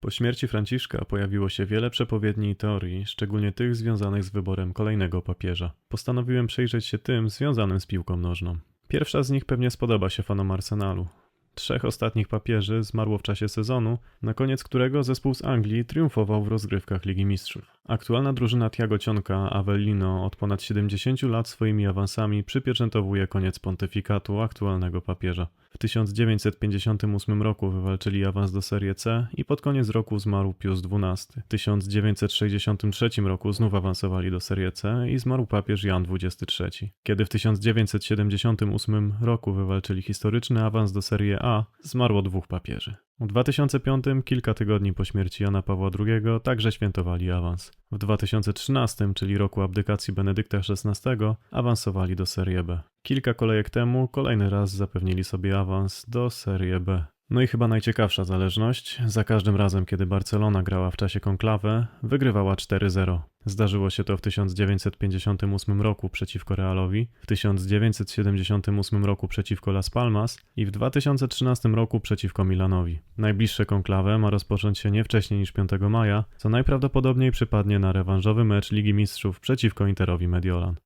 Po śmierci Franciszka pojawiło się wiele przepowiedni i teorii, szczególnie tych związanych z wyborem kolejnego papieża. Postanowiłem przyjrzeć się tym związanym z piłką nożną. Pierwsza z nich pewnie spodoba się fanom Arsenalu. Trzech ostatnich papieży zmarło w czasie sezonu, na koniec którego zespół z Anglii triumfował w rozgrywkach Ligi Mistrzów. Aktualna drużyna Tiago Cionka Avellino od ponad 70 lat swoimi awansami przypieczętowuje koniec pontyfikatu aktualnego papieża. W 1958 roku wywalczyli awans do Serie C i pod koniec roku zmarł Pius XII. W 1963 roku znów awansowali do Serie C i zmarł papież Jan XXIII. Kiedy w 1978 roku wywalczyli historyczny awans do Serie A, zmarło dwóch papieży. W 2005, kilka tygodni po śmierci Jana Pawła II, także świętowali awans. W 2013, czyli roku abdykacji Benedykta XVI, awansowali do Serie B. Kilka kolejek temu kolejny raz zapewnili sobie awans do Serie B. No i chyba najciekawsza zależność. Za każdym razem, kiedy Barcelona grała w czasie konklawe, wygrywała 4-0. Zdarzyło się to w 1958 roku przeciwko Realowi, w 1978 roku przeciwko Las Palmas i w 2013 roku przeciwko Milanowi. Najbliższe konklawę ma rozpocząć się nie wcześniej niż 5 maja, co najprawdopodobniej przypadnie na rewanżowy mecz Ligi Mistrzów przeciwko Interowi Mediolan.